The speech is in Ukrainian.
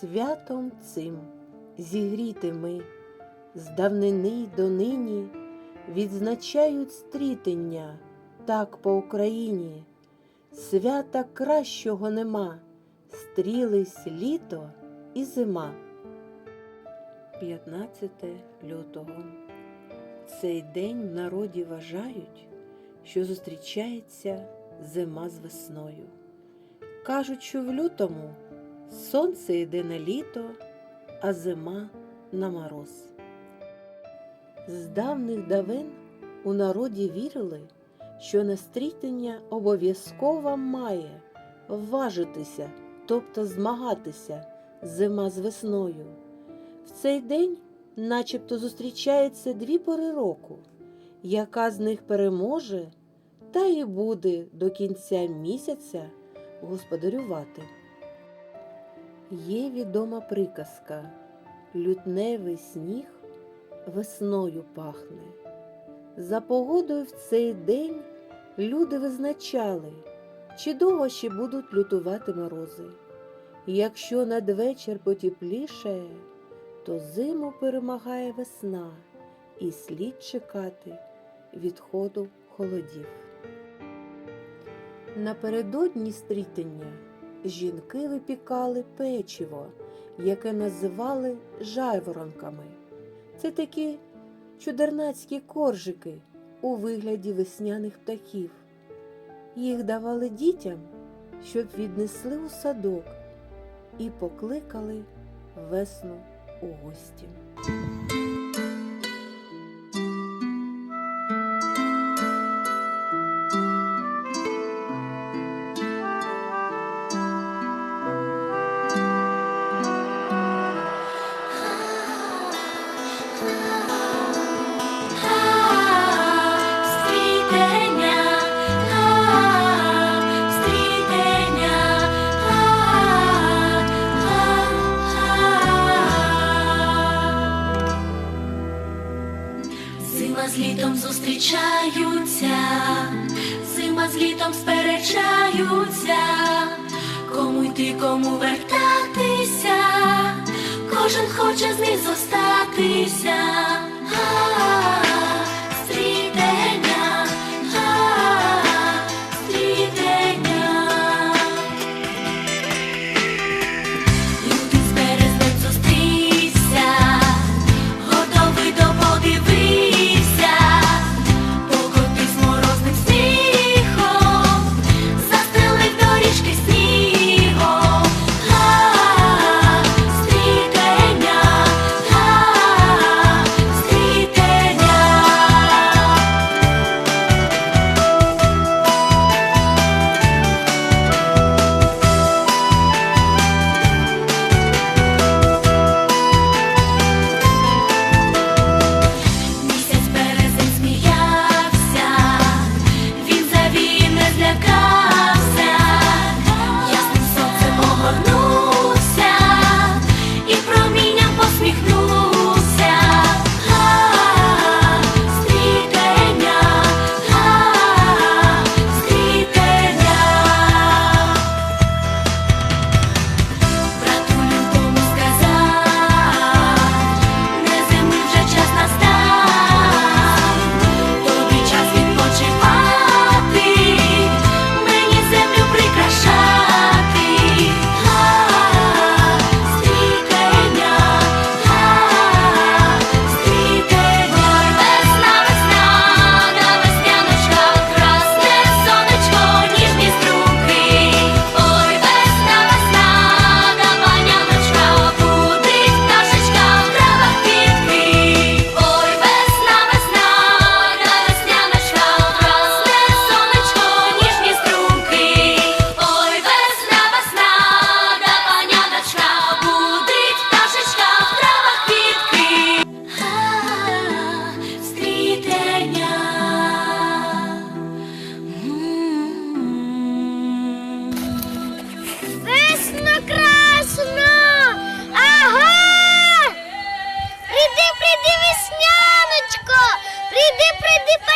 Святом цим зігріти ми з давнини й донині відзначають стрітення так по Україні. Свята кращого нема, стрілись літо і зима. 15 лютого. Цей день в народі вважають, що зустрічається зима з весною. Кажуть, що в лютому сонце йде на літо, а зима на мороз. З давних давен у народі вірили, що на стрітення обов'язково має важитися, тобто змагатися зима з весною. В цей день начебто зустрічаються дві пори року, яка з них переможе, та і буде до кінця місяця господарювати. Є відома приказка лютневий сніг весною пахне. За погодою в цей день люди визначали, чи довго ще будуть лютувати морози. Якщо надвечір потеплішає, то зиму перемагає весна і слід чекати відходу холодів. Напередодні стрітення жінки випікали печиво, яке називали жайворонками. Це такі чудернацькі коржики у вигляді весняних птахів. Їх давали дітям, щоб віднесли у садок і покликали весну у гості. З літом зустрічаються, зима з літом сперечаються, кому йти, кому вертатися, кожен хоче з них зостатися. prendi.